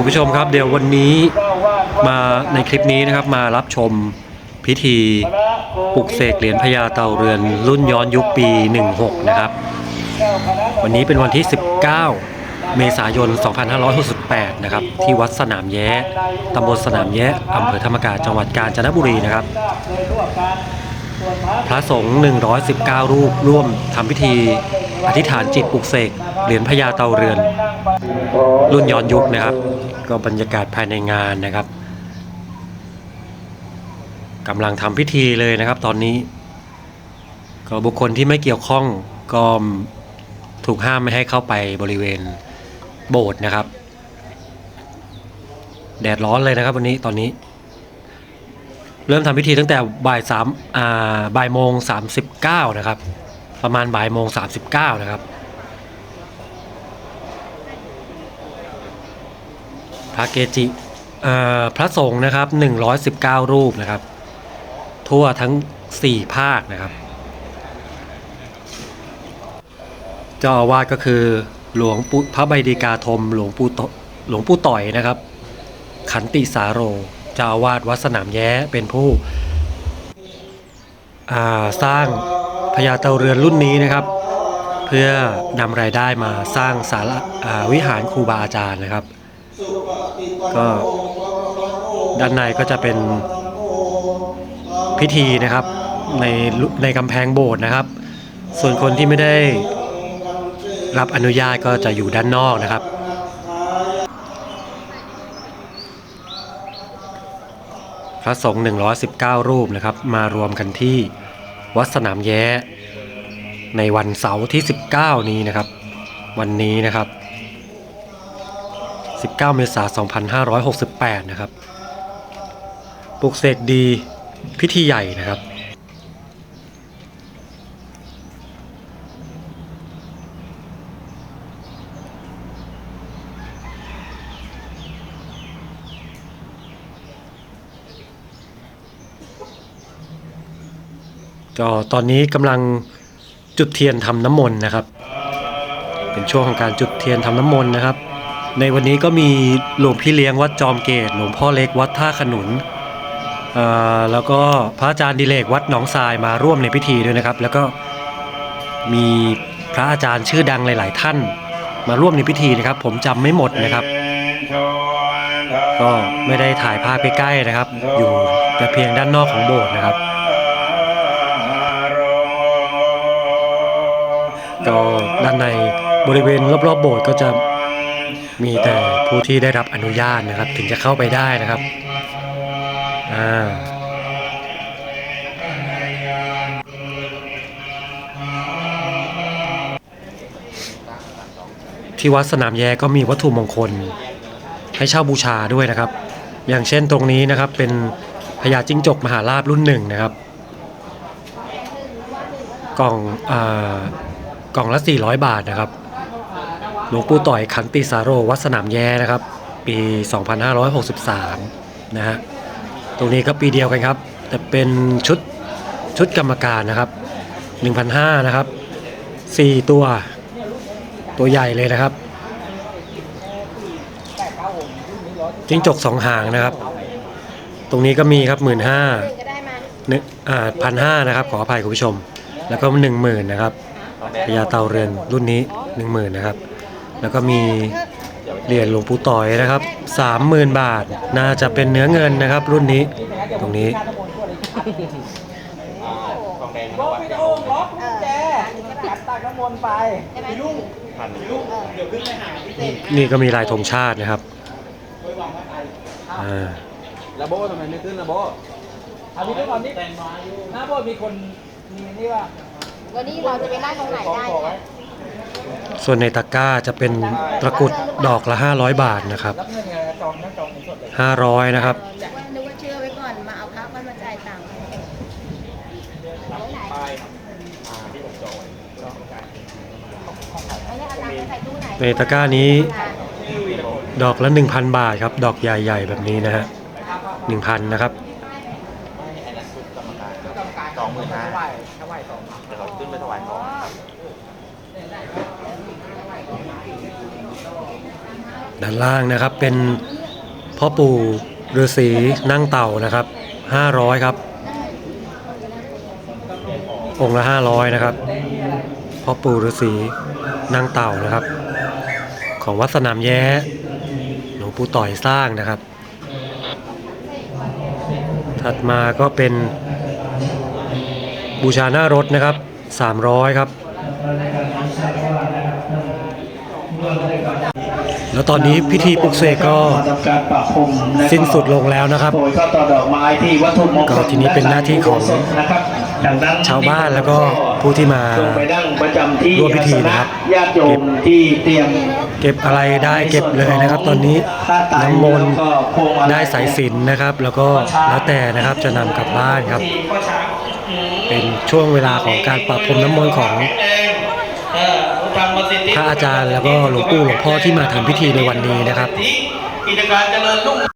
คุณผู้ชมครับเดี๋ยววันนี้มาในคลิปนี้นะครับมารับชมพิธีปลุกเสกเหรียญพญาเต่าเรือนรุ่นย้อนยุคปี 16 นะครับ วันนี้เป็นวันที่ 19 เมษายน 2568 นะครับ ที่วัดสนามแย้ตำบลสนามแย้อำเภอธรรมกาจังหวัดกาญจนบุรีนะครับ พระสงฆ์ 119 รูปร่วมทำพิธี อธิษฐานจิตปลุกเสกเหรียญพญาเต่าเรือน รุ่นย้อนยุคนะครับ ก็บรรยากาศภายในงานนะครับกำลังทำพิธีเลยนะครับ ตอนนี้ ก็บุคคลที่ไม่เกี่ยวข้องก็ถูกห้ามไม่ให้เข้าไปบริเวณโบสถ์นะครับ แดดร้อนเลยนะครับ วันนี้ตอนนี้ เริ่มทำพิธีตั้งแต่บ่ายสามบ่ายโมงสามสิบเก้านะครับ ประมาณบ่ายโมงสามสิบเก้านะครับพระเกจิพระสงฆ์นะครับ119รูปนะครับ ทั่วทั้ง4ภาคนะครับ เจ้าอาวาสก็คือหลวงปู่พระใบดีกาธมหลวงปู่หลวงปู่ต่อยนะครับ ขันติสาโรเจ้าอาวาสวัดสนามแย้เป็นผู้สร้าง พญาเต่าเรือนรุ่นนี้นะครับ เพื่อนำรายได้มาสร้างสาราวิหารครูบาอาจารย์นะครับ ก็ด้านในก็จะเป็นพิธีนะครับในในกำแพงโบสถ์นะครับ ส่วนคนที่ไม่ได้รับอนุญาตก็จะอยู่ด้านนอกนะครับ พระสงฆ์119 รูปนะครับ มารวมกันที่ วัดสนามแย้ ในวันเสาร์ที่ 19 นี้นะครับ วันนี้นะครับ 19 เมษายน 2568 นะครับ ปลุกเสกดีพิธีใหญ่นะครับ ก็ตอนนี้กำลังจุดเทียนทำน้ำมนต์นะครับ เป็นช่วงของการจุดเทียนทำน้ำมนต์นะครับ ในวันนี้ก็มีหลวงพี่เลี้ยงวัดจอมเกตหลวงพ่อเล็กวัดท่าขนุนอ่อแล้วก็พระอาจารย์ดิเลกวัดหนองทรายมาร่วมในพิธีด้วยนะครับ แล้วก็มีพระอาจารย์ชื่อดังหลาย ๆ ท่านมาร่วมในพิธีนะครับ ผมจำไม่หมดนะครับ ก็ไม่ได้ถ่ายภาพใกล้ๆนะครับ อยู่แต่เพียงด้านนอกของโบสถ์นะครับ ก็ด้านในบริเวณรอบๆโบสถ์ก็จะมีแต่ผู้ที่ได้รับอนุญาตนะครับ ถึงจะเข้าไปได้นะครับอ่าที่วัดสนามแยก็มีวัตถุมงคล ให้เช่าบูชาด้วยนะครับ อย่างเช่นตรงนี้นะครับเป็นพญาจิ้งจกมหาราบรุ่นหนึ่งนะครับ กล่องอ่า กล่องละ 400 บาทนะครับหลวงปู่ต่อยขันติสาโรวัดสนามแย้นะครับ ปี 2563 นะฮะตรงนี้ก็ปีเดียวกันครับ แต่เป็นชุดชุดกรรมการนะครับ 1,500 นะครับ 4 ตัวตัวใหญ่เลยนะครับจิ้งจกสองหางนะครับ ตรงนี้ก็มีครับ15,000ก็ได้าหนึ่งอ่าพันห้านะครับ ขออภัยคุณผู้ชม แล้วก็หนึ่งหมื่นนะครับ พญาเต่าเรือนรุ่นนี้หนึ่งหมื่นนะครับ แล้วก็มีเหรียญหลวงปู่ต่อยนะครับสามหมื่นบาทน่าจะเป็นเนื้อเงินนะครับ รุ่นนี้ตรงนี้ล็อกวิดีโอล็อกกุญแจจับตากน้ำมนต์ไปใช่ไหมลุงนี่ก็มีลายธงชาตินะครับอ่าระโบทำไมไม่ขึ้นระโบเอาพี่ทุกคนนี่หน้าโบสถ์มีคนมีนี่ว่า วันนี้เราจะไปนั่งตรงไหนได้เนี่ยส่วนในตะกร้าจะเป็นตะกรุดดอกละ 500 บาทนะครับ รับเงินไงจองนั่งจองในสดเลย500 นะครับ นึกว่านึกว่าเชื่อไว้ก่อนมาเอาพระมันมาจ่ายตังค์เอาไว้ไหนไม่ได้เอาตังค์ไปใส่ตู้ไหนในตะกร้านี้ ดอกละ 1,000 บาทครับ ดอกใหญ่ๆ แบบนี้นะฮะ1,000 นะครับสองหมื่นห้าถวายถวายสองเดี๋ยวเราขึ้นไปถวายของ อ ด้านล่างนะครับเป็นพ่อปู่ฤาษีนั่งเต่านะครับ 500 ครับ องค์ละ 500 นะครับพ่อปู่ฤาษีนั่งเต่านะครับ ของวัดสนามแย้หลวงปู่ต่อยสร้างนะครับ ถัดมาก็เป็นบูชาหน้ารถนะครับ 300 ครับ แล้วตอนนี้พิธีปลุกเสกก็ทำการประพรมและก็สิ้นสุดลงแล้วนะครับโปรยข้าวต่อดอกไม้ที่วัตถุมงคก็ลทีนี้เป็นหน้าที่ของนะครับดังนั้นชาวบ้านแล้วก็ผู้ที่มาลงไปนั่งประจำที่ร่วมพิธีนะครับญาติโยมที่เตรียมเก็บอะไรได้เก็บเลยนะครับ ตอนนี้ถ้าตายน้ำมนต์แล้วก็พวงมาลัยได้สายสิญจนนะครับ แล้วก็แล้วแต่นะครับจะนำกลับบ้านครับที่พ่อช้างอืม เป็นช่วงเวลาของการปรับพรมน้ำมนต์ของพระอาจารย์แล้วก็หลวงปู่หลวงพ่อที่มาทำพิธีในวันนี้นะครับกิจการเจริญรุ่ง